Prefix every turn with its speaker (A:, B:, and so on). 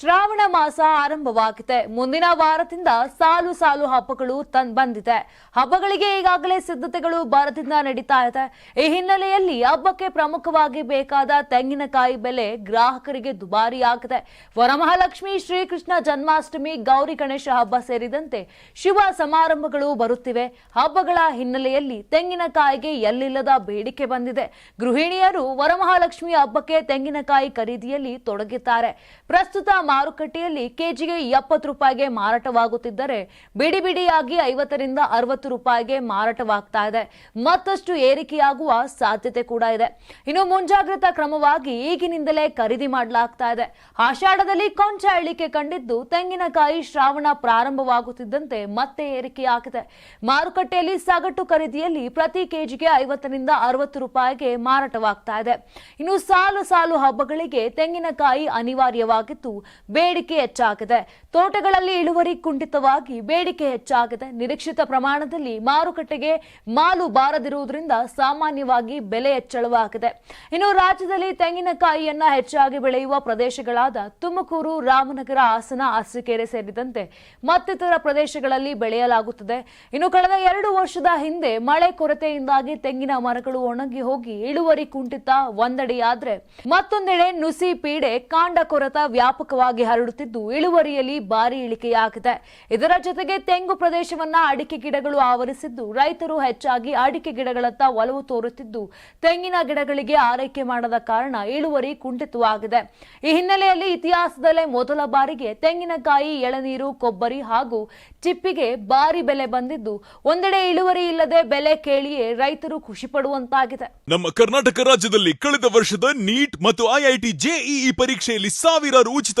A: ಶ್ರಾವಣ ಮಾಸ ಆರಂಭವಾಗಿದೆ. ಮುಂದಿನ ವಾರದಿಂದ ಸಾಲು ಸಾಲು ಹಬ್ಬಗಳು ತನ್ ಬಂದಿದೆ. ಹಬ್ಬಗಳಿಗೆ ಈಗಾಗಲೇ ಸಿದ್ಧತೆಗಳು ಭರದಿಂದ ನಡೀತಾ ಇದೆ. ಈ ಹಿನ್ನೆಲೆಯಲ್ಲಿ ಹಬ್ಬಕ್ಕೆ ಪ್ರಮುಖವಾಗಿ ಬೇಕಾದ ತೆಂಗಿನಕಾಯಿ ಬೆಲೆ ಗ್ರಾಹಕರಿಗೆ ದುಬಾರಿಯಾಗಿದೆ. ವರಮಹಾಲಕ್ಷ್ಮಿ ಶ್ರೀಕೃಷ್ಣ ಜನ್ಮಾಷ್ಟಮಿ, ಗೌರಿ ಗಣೇಶ ಹಬ್ಬ ಸೇರಿದಂತೆ ಶಿವ ಸಮಾರಂಭಗಳು ಬರುತ್ತಿವೆ. ಹಬ್ಬಗಳ ಹಿನ್ನೆಲೆಯಲ್ಲಿ ತೆಂಗಿನಕಾಯಿಗೆ ಎಲ್ಲಿಲ್ಲದ ಬೇಡಿಕೆ ಬಂದಿದೆ. ಗೃಹಿಣಿಯರು ವರಮಹಾಲಕ್ಷ್ಮಿ ಹಬ್ಬಕ್ಕೆ ತೆಂಗಿನಕಾಯಿ ಖರೀದಿಯಲ್ಲಿ ತೊಡಗಿದ್ದಾರೆ. ಪ್ರಸ್ತುತ ಮಾರುಕಟ್ಟೆಯಲ್ಲಿ ಕೆಜಿಗೆ ಎಪ್ಪತ್ತು ರೂಪಾಯಿಗೆ ಮಾರಾಟವಾಗುತ್ತಿದ್ದರೆ ಬಿಡಿ ಬಿಡಿಯಾಗಿ ಐವತ್ತರಿಂದ ಅರವತ್ತು ರೂಪಾಯಿಗೆ ಮಾರಾಟವಾಗ್ತಾ ಇದೆ. ಮತ್ತಷ್ಟು ಏರಿಕೆಯಾಗುವ ಸಾಧ್ಯತೆ ಕೂಡ ಇದೆ. ಇನ್ನು ಮುಂಜಾಗ್ರತಾ ಕ್ರಮವಾಗಿ ಈಗಿನಿಂದಲೇ ಖರೀದಿ ಮಾಡಲಾಗ್ತಾ ಇದೆ. ಆಷಾಢದಲ್ಲಿ ಕೊಂಚ ಇಳಿಕೆ ಕಂಡಿದ್ದು ತೆಂಗಿನಕಾಯಿ ಶ್ರಾವಣ ಪ್ರಾರಂಭವಾಗುತ್ತಿದ್ದಂತೆ ಮತ್ತೆ ಏರಿಕೆಯಾಗಿದೆ. ಮಾರುಕಟ್ಟೆಯಲ್ಲಿ ಸಗಟು ಖರೀದಿಯಲ್ಲಿ ಪ್ರತಿ ಕೆಜಿಗೆ ಐವತ್ತರಿಂದ ಅರವತ್ತು ರೂಪಾಯಿಗೆ ಮಾರಾಟವಾಗ್ತಾ ಇದೆ. ಇನ್ನು ಸಾಲು ಸಾಲು ಹಬ್ಬಗಳಿಗೆ ತೆಂಗಿನಕಾಯಿ ಅನಿವಾರ್ಯವಾಗಿದ್ದು ಬೇಡಿಕೆ ಹೆಚ್ಚಾಗಿದೆ. ತೋಟಗಳಲ್ಲಿ ಇಳುವರಿ ಕುಂಠಿತವಾಗಿ ಬೇಡಿಕೆ ಹೆಚ್ಚಾಗಿದೆ. ನಿರೀಕ್ಷಿತ ಪ್ರಮಾಣದಲ್ಲಿ ಮಾರುಕಟ್ಟೆಗೆ ಮಾಲು ಬಾರದಿರುವುದರಿಂದ ಸಾಮಾನ್ಯವಾಗಿ ಬೆಲೆ ಹೆಚ್ಚಳವಾಗಿದೆ. ಇನ್ನು ರಾಜ್ಯದಲ್ಲಿ ತೆಂಗಿನಕಾಯಿಯನ್ನ ಹೆಚ್ಚಾಗಿ ಬೆಳೆಯುವ ಪ್ರದೇಶಗಳಾದ ತುಮಕೂರು, ರಾಮನಗರ, ಹಾಸನ, ಅರಸೀಕೆರೆ ಸೇರಿದಂತೆ ಮತ್ತಿತರ ಪ್ರದೇಶಗಳಲ್ಲಿ ಬೆಳೆಯಲಾಗುತ್ತದೆ. ಇನ್ನು ಕಳೆದ ಎರಡು ವರ್ಷದ ಹಿಂದೆ ಮಳೆ ಕೊರತೆಯಿಂದಾಗಿ ತೆಂಗಿನ ಮರಗಳು ಒಣಗಿ ಹೋಗಿ ಇಳುವರಿ ಕುಂಠಿತ ಒಂದೆಡೆಯಾದ್ರೆ ಮತ್ತೊಂದೆಡೆ ನುಸಿ ಪೀಡೆ, ಕಾಂಡ ಕೊರತ ವ್ಯಾಪಕವಾಗಿ ಹರಡುತ್ತಿದ್ದು ಇಳುವರಿಯಲ್ಲಿ ಭಾರಿ ಇಳಿಕೆಯಾಗಿದೆ. ಇದರ ಜೊತೆಗೆ ತೆಂಗು ಪ್ರದೇಶವನ್ನ ಅಡಿಕೆ ಗಿಡಗಳು ಆವರಿಸಿದ್ದು, ರೈತರು ಹೆಚ್ಚಾಗಿ ಅಡಿಕೆ ಗಿಡಗಳತ್ತ ಒಲವು ತೋರುತ್ತಿದ್ದು, ತೆಂಗಿನ ಗಿಡಗಳಿಗೆ ಆರೈಕೆ ಮಾಡದ ಕಾರಣ ಇಳುವರಿ ಕುಂಠಿತವಾಗಿದೆ. ಈ ಹಿನ್ನೆಲೆಯಲ್ಲಿ ಇತಿಹಾಸದಲ್ಲೇ ಮೊದಲ ಬಾರಿಗೆ ತೆಂಗಿನಕಾಯಿ, ಎಳನೀರು, ಕೊಬ್ಬರಿ ಹಾಗೂ ಚಿಪ್ಪಿಗೆ ಭಾರಿ ಬೆಲೆ ಬಂದಿದ್ದು, ಒಂದೆಡೆ ಇಳುವರಿ ಇಲ್ಲದೆ ಬೆಲೆ ಕೇಳಿಯೇ ರೈತರು ಖುಷಿ ಪಡುವಂತಾಗಿದೆ.
B: ನಮ್ಮ ಕರ್ನಾಟಕ ರಾಜ್ಯದಲ್ಲಿ ಕಳೆದ ವರ್ಷದ ನೀಟ್ ಮತ್ತು ಐಐಟಿ ಜೆಇಇ ಪರೀಕ್ಷೆಯಲ್ಲಿ ಸಾವಿರಾರು ಉಚಿತ